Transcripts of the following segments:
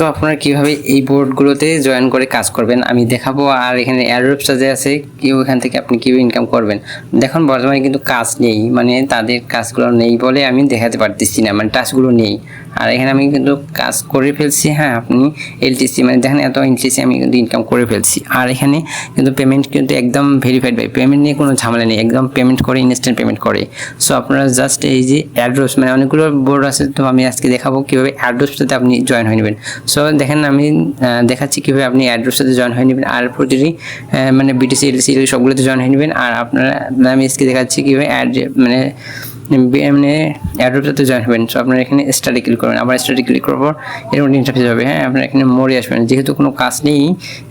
So আপনারা কীভাবে এই বোর্ডগুলোতে জয়েন করে কাজ করবেন আমি দেখাবো। আর এখানে অ্যাড্রপসটা যে আছে, কেউ এখান থেকে আপনি কীভাবে ইনকাম করবেন। দেখুন, বর্তমানে কিন্তু কাজ নেই মানে তাদের কাজগুলো নেই বলে আমি দেখাতে পারতেছি না মানে টাচগুলো নেই। আর এখানে আমি কিন্তু কাজ করে ফেলছি হ্যাঁ আপনি এলটিসি মানে দেখেন এত এলটিসি আমি কিন্তু ইনকাম করে ফেলছি। আর এখানে কিন্তু পেমেন্ট কিন্তু একদম ভেরিফাইড বাই পেমেন্ট নিয়ে কোনো ঝামেলা নেই, একদম পেমেন্ট করে ইনস্ট্যান্ট পেমেন্ট করে। সো আপনারা জাস্ট এই যে অ্যাড্রেস মানে অনেকগুলো বোর্ড আছে, তো আমি আজকে দেখাবো কীভাবে অ্যাড্রসটাতে আপনি জয়েন হয়ে নেবেন। সো দেখেন আমি দেখাচ্ছি কীভাবে আপনি অ্যাড্রসটাতে জয়েন হয়ে নেবেন। আর প্রতিটি মানে বিটিসি এলসি সবগুলোতে জয়েন হয়ে নেবেন। আর আপনারা, আমি আজকে দেখাচ্ছি কীভাবে অ্যাড মানে বি- মানে অ্যাড্রপটাতে জয়েন হবেন সো আপনারা এখানে স্টাডি ক্লিক করবেন। আবার স্টাডি ক্লিক করার পর এরকম ইন্টারফেস হবে হ্যাঁ? আপনারা এখানে মোড়ে আসবেন। যেহেতু কোনো কাজ নেই,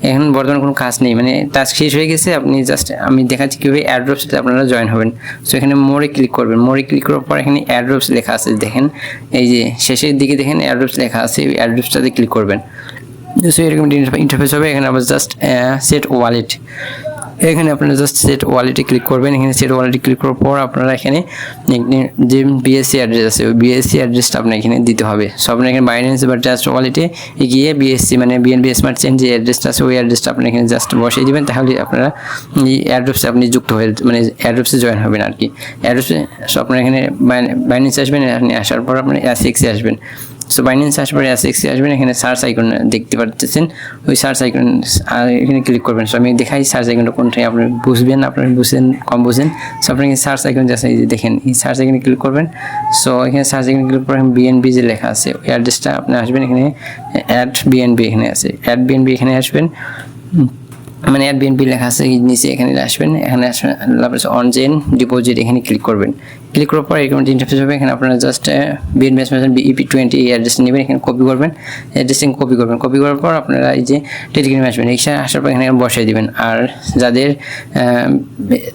এখন বর্তমানে কোনো কাজ নেই মানে টাস্ক শেষ হয়ে গেছে, আপনি জাস্ট আমি দেখাচ্ছি কীভাবে অ্যাড্রপসটাতে আপনারা জয়েন হবেন। সো এখানে মোড়ে ক্লিক করবেন। মোড়ে ক্লিক করার পর এখানে অ্যাড্রপস লেখা আছে, দেখেন। এই যে শেষের দিকে দেখেন অ্যাড্রপস লেখা আছে অ্যাড্রপসটাতে ক্লিক করবেন। সো এরকম ইন্টারফেস হবে, এখানে আবার জাস্ট সেট ওয়ালেট এখানে আপনারা জাস্ট সেট ওয়ালেটে ক্লিক করবেন। এখানে সেট ওয়ালেটে ক্লিক করার পর আপনারা এখানে যে বিএসসি অ্যাড্রেস আছে, ওই বিএসসি অ্যাড্রেসটা আপনার এখানে দিতে হবে। সো আপনার এখানে বাইন্যান্স বা ট্রাস্ট ওয়ালেটে গিয়ে বিএসসি মানে বিএনবি স্মার্ট চেন যে অ্যাড্রেসটা আছে, ওই অ্যাড্রেসটা আপনি এখানে জাস্ট বসিয়ে দিবেন। তাহলে আপনারা এই অ্যাড্রেসে আপনি যুক্ত হয়ে মানে অ্যাড্রেসে জয়েন হবেন আর কি। অ্যাড্রেসে সো আপনার এখানে বাইন্যান্স আসবেন আসার পর আপনি এসএক্সে আসবেন। সো বাইন্যান্স পরে এসএক্সে আসবেন এখানে সার্চ আইকন দেখতে পাচ্ছেন ওই সার্চ আইকন এখানে ক্লিক করবেন। সো আমি দেখাই সার্চ আইকনটা কোনটাই আপনি বুঝবেন, আপনারা বুঝেন, কম বুঝেন। সো আপনি সার্চ আইকন যে আছে এই দেখেন, এই সার্চ আইকনে ক্লিক করবেন। সো এখানে সার্চ আইকনে ক্লিক করে বিএনবি যে লেখা আছে, ওই অ্যাড্রেসটা আপনি আসবেন এখানে অ্যাড বিএনবি এখানে আছে। অ্যাড বিএনবি এখানে আসবেন। মানে অ্যাড বিএনপি লেখা আছে নিচে এখানে আসবেন এখানে আসবেন, তারপরে অন চেন ডিপোজিট এখানে ক্লিক করবেন। ক্লিক করার পর এরকম ইন্টারফেস হবে, এখানে আপনারা জাস্ট বিএনপি এসমেশন বিইপি টোয়েন্টি এই অ্যাড্রেসটা নেবেন, এখানে কপি করবেন অ্যাড্রেসিং কপি করবেন। কপি করার পর আপনারা এই যে টেলিগ্রামে আসবেন এখানে আসার পর এখানে বসিয়ে দিবেন। আর যাদের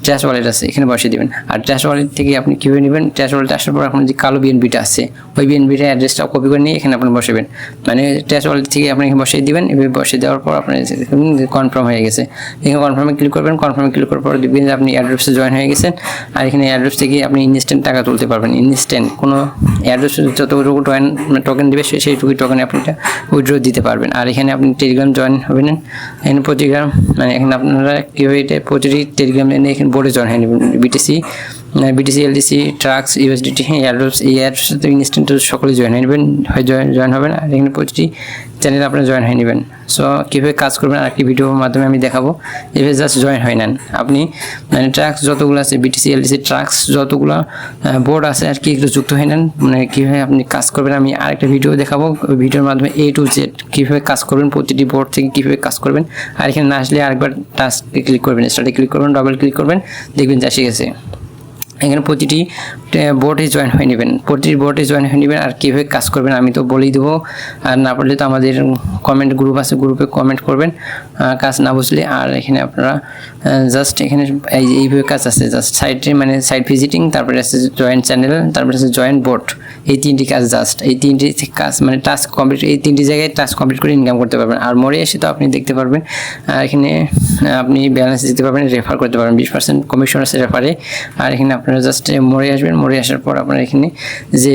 ট্র্যাশ ওয়ালেট আছে, এখানে বসিয়ে দিবেন। আর ট্র্যাশ ওয়ালেট থেকে আপনি কীভাবে নেবেন ট্র্যাশ ওয়ালেট আসার পর আপনার যে কালো বিএনপিটা আছে, ওই বিএনপিটা অ্যাড্রেসটা কপি করে নিয়ে এখানে আপনি বসাবেন মানে ট্র্যাশ ওয়ালেট থেকে আপনি এখানে বসিয়ে দিবেন, এভাবে বসিয়ে দেওয়ার পর আপনার কনফার্ম হয়ে গেছে। এখানে কনফার্মে ক্লিক করবেন কনফার্মে ক্লিক করার পর দেখবেন যে আপনি অ্যাড্রেসে জয়েন হয়ে গেছেন। আর এখানে অ্যাড্রেস থেকে আপনি ইনস্ট্যান্ট টাকা তুলতে পারবেন ইনস্ট্যান্ট কোনো অ্যাড্রেস যতটুকু টয়েন টোকেন দেবে সেইটুকু টোকেন আপনি উইড্রো দিতে পারবেন। আর এখানে আপনি টেলিগ্রাম জয়েন হবেন এখানে প্রতিগ্রাম মানে এখানে আপনারা কীভাবে এটা প্রতিটি টেলিগ্রাম এনে এখানে বোর্ডে জয়েন হয়ে নেবেন BTC BTC LDC tracks USDT address এই অ্যাড্রেসে ইনস্ট্যান্ট সকলে জয়েন হয়ে নেবেন, হয়ে জয়েন হবেন আর এখানে প্রতিটি চ্যানেলে আপনারা জয়েন হয়ে নেবেন। সো কীভাবে কাজ করবেন আর একটি ভিডিওর মাধ্যমে আমি দেখাবো। এভাবে জাস্ট জয়েন হয়ে নেন। আপনি মানে ট্রাক্স যতগুলো আছে বিটিসি এলডিসি ট্রাক্স যতগুলো বোর্ড আছে আর কি, একটু যুক্ত হয়ে নেন। মানে কীভাবে আপনি কাজ করবেন, আমি আরেকটা ভিডিও দেখাবো। ভিডিওর মাধ্যমে এ টু জেড কীভাবে কাজ করবেন, প্রতিটি বোর্ড থেকে কীভাবে কাজ করবেন। আর এখানে না আসলে আরেকবার টাস্কে ক্লিক করবেন। স্টার্টে ক্লিক করবেন ডবল ক্লিক করবেন। দেখবেন যা শিখেছে। এখানে প্রতিটি বোর্ডে জয়েন হয়ে নেবেন। প্রতিটি বোর্ডে জয়েন হয়ে নেবেন আর কীভাবে কাজ করবেন আমি তো বলেই দেবো। আর না পারলে তো আমাদের কমেন্ট গ্রুপ আছে গ্রুপে কমেন্ট করবেন। কাজ না বুঝলে আর এখানে আপনারা জাস্ট এখানে এইভাবে কাজ আছে। জাস্ট সাইটে মানে সাইড ভিজিটিং তারপরে আছে জয়েন্ট চ্যানেল তারপরে আছে জয়েন্ট বোর্ড এই তিনটি কাজ জাস্ট এই তিনটি কাজ মানে টাস্ক কমপ্লিট এই তিনটি জায়গায় টাস্ক কমপ্লিট করে ইনকাম করতে পারবেন। আর মরে এসে তো আপনি দেখতে পারবেন, আর এখানে আপনি ব্যালেন্স দিতে পারবেন রেফার করতে পারবেন, বিশ পার্সেন্ট কমিশন আছে রেফারে আর এখানে আপনারা জাস্ট মরে আসবেন, মরে আসার পর আপনার এখানে যে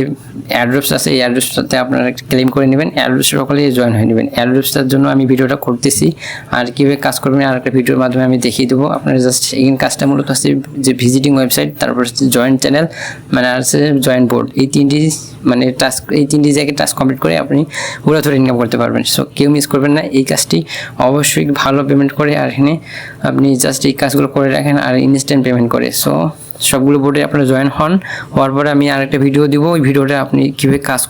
অ্যাড্রেস আছে, এই অ্যাড্রেসটাতে আপনারা ক্লেম করে নেবেন। অ্যাড্রেস সকলে জয়েন হয়ে নেবেন। অ্যাড্রেসটার জন্য আমি ভিডিওটা করতেছি। আর কীভাবে কাজ করবেন আর একটা ভিডিওর মাধ্যমে আমি দেখিয়ে দেবো। আপনারা জাস্ট এখানে কাজটা মূলত হচ্ছে যে ভিজিটিং ওয়েবসাইট তারপর হচ্ছে জয়েন্ট চ্যানেল মানে আর হচ্ছে জয়েন্ট বোর্ড এই তিনটি মানে টাস্ক এই তিনটি জায়গায় টাস্ক কমপ্লিট করে আপনি পুরো ধরে ইনকাম করতে পারবেন। সো কেউ মিস করবেন না। এই কাজটি অবশ্যই ভালো পেমেন্ট করে। আর এখানে আপনি জাস্ট এই কাজগুলো করে রাখেন আর ইনস্ট্যান্ট পেমেন্ট করে। সো সবগুলো বোর্ডে আপনারা জয়েন হন, হওয়ার পরে আমি আরেকটা ভিডিও দিব। ওই ভিডিওটা আপনি কীভাবে কাজ